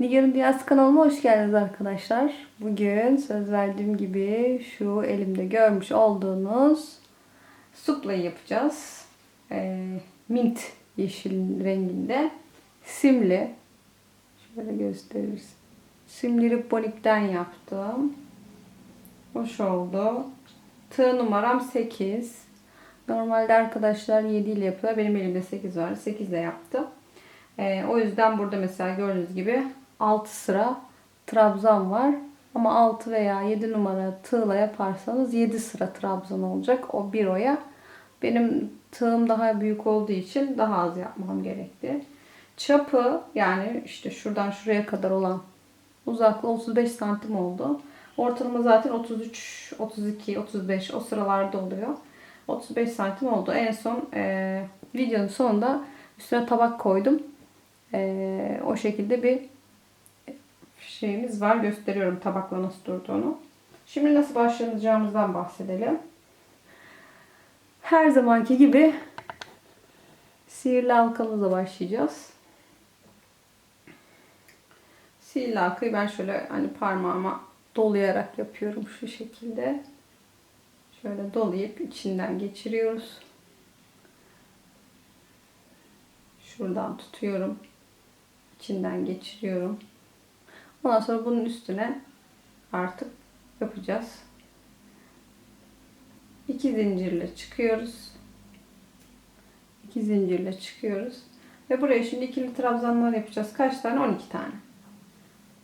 Nigar'ın Dünyası kanalıma hoş geldiniz arkadaşlar. Bugün söz verdiğim gibi şu elimde görmüş olduğunuz suplayı yapacağız. Ee, mint yeşil renginde. Simli. Şöyle gösteririz. Simli Ripbonik'ten yaptım. Hoş oldu. Tığ numaram 8. Normalde arkadaşlar 7 ile yapıyorlar. Benim elimde 8 var. 8 ile yaptım. Ee, o yüzden burada mesela gördüğünüz gibi 6 sıra trabzan var. Ama 6 veya 7 numara tığla yaparsanız 7 sıra trabzan olacak. O bir oya. Benim tığım daha büyük olduğu için daha az yapmam gerekti. Çapı yani işte şuradan şuraya kadar olan uzaklığı 35 santim oldu. Ortalama zaten 33, 32, 35 o sıralarda oluyor. 35 santim oldu. En son e, videonun sonunda üstüne tabak koydum. E, o şekilde bir şeyimiz var. Gösteriyorum tabakla nasıl durduğunu. Şimdi nasıl başlayacağımızdan bahsedelim. Her zamanki gibi sihirli halkamızla başlayacağız. Sihirli halkayı ben şöyle hani parmağıma dolayarak yapıyorum şu şekilde. Şöyle dolayıp içinden geçiriyoruz. Şuradan tutuyorum. İçinden geçiriyorum. Ondan sonra bunun üstüne artık yapacağız. İki zincirle çıkıyoruz. İki zincirle çıkıyoruz. Ve buraya şimdi ikili trabzanlar yapacağız. Kaç tane? 12 tane.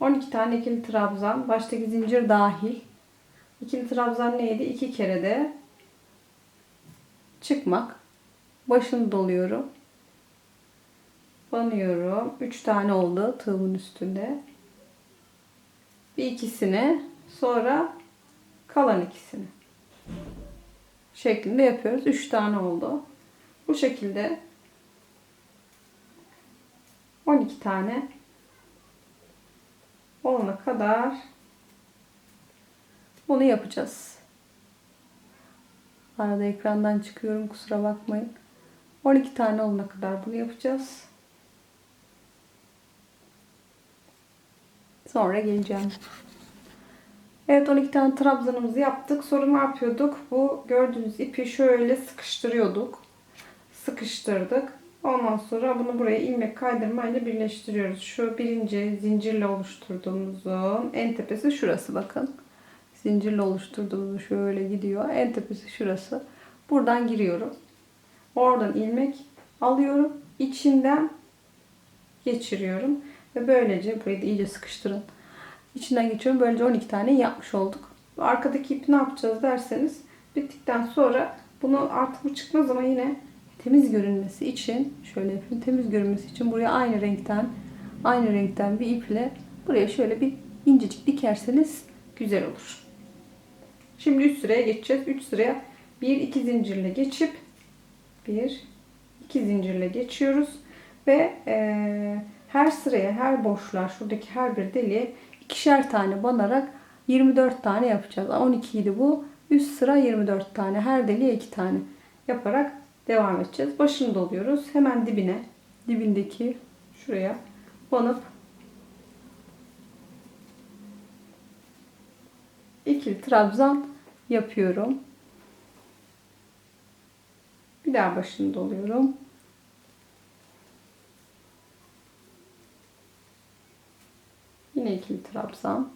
12 tane ikili trabzan. Baştaki zincir dahil. İkili trabzan neydi? İki kere de çıkmak. Başını doluyorum. Banıyorum. 3 tane oldu tığımın üstünde. Bir ikisini sonra kalan ikisini şeklinde yapıyoruz. 3 tane oldu. Bu şekilde 12 tane olana kadar bunu yapacağız. Arada ekrandan çıkıyorum kusura bakmayın. 12 tane olana kadar bunu yapacağız. Sonra geleceğim. Evet 12 tane trabzanımızı yaptık. Sonra ne yapıyorduk? Bu gördüğünüz ipi şöyle sıkıştırıyorduk. Sıkıştırdık. Ondan sonra bunu buraya ilmek kaydırmayla birleştiriyoruz. Şu birinci zincirle oluşturduğumuzun en tepesi şurası bakın. Zincirle oluşturduğumuz şöyle gidiyor. En tepesi şurası. Buradan giriyorum. Oradan ilmek alıyorum. İçinden geçiriyorum. Ve böylece burayı da iyice sıkıştırın. İçinden geçiyorum. Böylece 12 tane yapmış olduk. Arkadaki ipi ne yapacağız derseniz bittikten sonra bunu artık bu çıkmaz ama yine temiz görünmesi için şöyle yapayım. Temiz görünmesi için buraya aynı renkten aynı renkten bir iple buraya şöyle bir incecik dikerseniz güzel olur. Şimdi 3 sıraya geçeceğiz. 3 sıraya 1 2 zincirle geçip 1 2 zincirle geçiyoruz ve eee her sıraya, her boşluğa, şuradaki her bir deliğe ikişer tane banarak 24 tane yapacağız. 12 idi bu. Üst sıra 24 tane. Her deliğe 2 tane yaparak devam edeceğiz. Başını doluyoruz. Hemen dibine, dibindeki şuraya banıp ikili trabzan yapıyorum. Bir daha başını doluyorum. Yine ikili trabzan.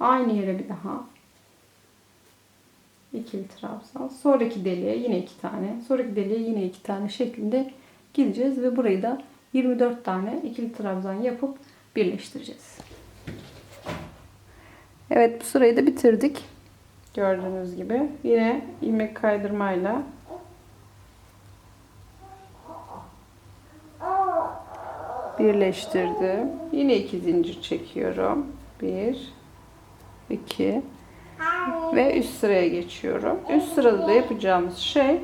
Aynı yere bir daha. İkili trabzan. Sonraki deliğe yine iki tane. Sonraki deliğe yine iki tane şeklinde gideceğiz ve burayı da 24 tane ikili trabzan yapıp birleştireceğiz. Evet bu sırayı da bitirdik. Gördüğünüz gibi. Yine ilmek kaydırmayla birleştirdim. Yine iki zincir çekiyorum. Bir, iki ve üst sıraya geçiyorum. Üst sırada da yapacağımız şey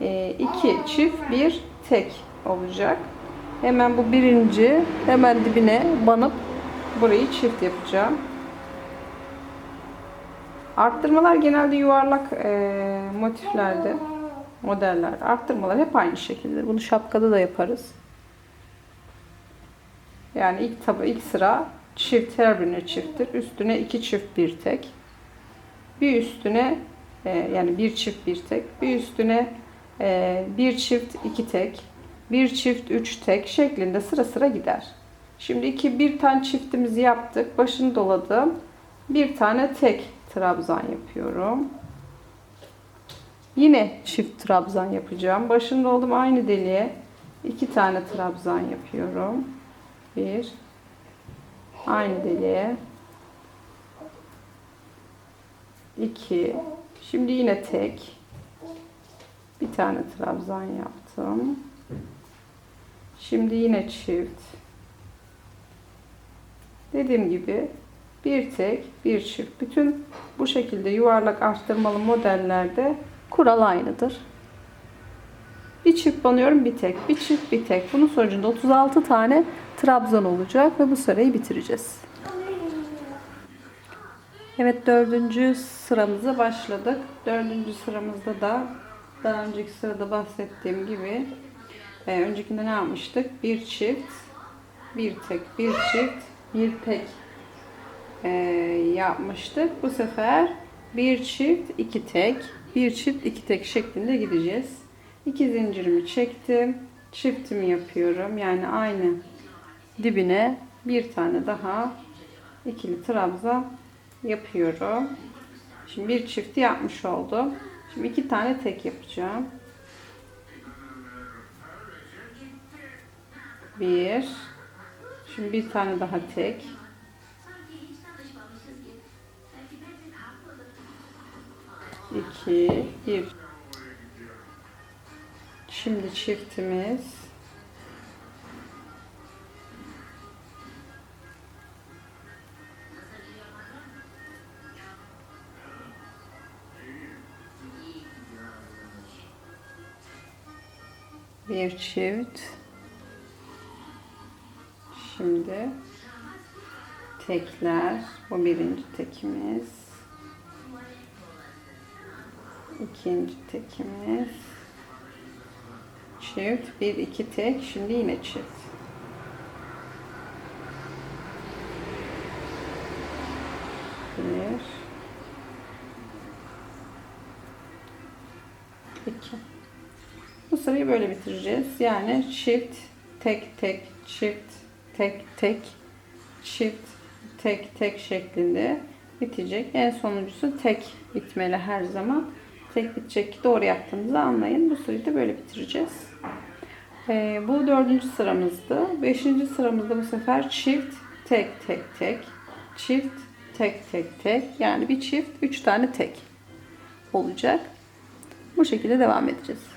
e, iki çift bir tek olacak. Hemen bu birinci hemen dibine banıp burayı çift yapacağım. Arttırmalar genelde yuvarlak e, motiflerde modeller. Arttırmalar hep aynı şekilde. Bunu şapkada da yaparız. Yani ilk tabi ilk sıra çift her birine çifttir. Üstüne iki çift bir tek. Bir üstüne e, yani bir çift bir tek. Bir üstüne e, bir çift iki tek. Bir çift üç tek şeklinde sıra sıra gider. Şimdi iki bir tane çiftimizi yaptık. Başını doladım. Bir tane tek trabzan yapıyorum. Yine çift trabzan yapacağım. Başını doldum aynı deliğe. iki tane trabzan yapıyorum. Bir. Aynı deliğe. 2 Şimdi yine tek. Bir tane trabzan yaptım. Şimdi yine çift. Dediğim gibi bir tek, bir çift. Bütün bu şekilde yuvarlak arttırmalı modellerde kural aynıdır. Bir çift banıyorum bir tek, bir çift bir tek. Bunun sonucunda 36 tane trabzan olacak ve bu sırayı bitireceğiz. Evet dördüncü sıramıza başladık. Dördüncü sıramızda da daha önceki sırada bahsettiğim gibi e, öncekinde ne yapmıştık? Bir çift, bir tek, bir çift, bir tek e, yapmıştık. Bu sefer bir çift, iki tek, bir çift, iki tek şeklinde gideceğiz. İki zincirimi çektim. Çiftimi yapıyorum. Yani aynı dibine bir tane daha ikili trabzan yapıyorum. Şimdi bir çifti yapmış oldum. Şimdi iki tane tek yapacağım. Bir. Şimdi bir tane daha tek. İki. Bir. Şimdi çiftimiz. Bir çift. Şimdi tekler. Bu birinci tekimiz. İkinci tekimiz. Çift. Bir, iki tek. Şimdi yine çift. Bir. İki. Bu sırayı böyle bitireceğiz. Yani çift, tek tek, çift, tek tek, çift, tek tek şeklinde bitecek. En sonuncusu tek bitmeli her zaman. Tek bitecek ki doğru yaptığımızı anlayın. Bu sırayı da böyle bitireceğiz. Ee, bu dördüncü sıramızdı. Beşinci sıramızda bu sefer çift, tek tek tek, çift, tek tek tek. Yani bir çift, üç tane tek olacak. Bu şekilde devam edeceğiz.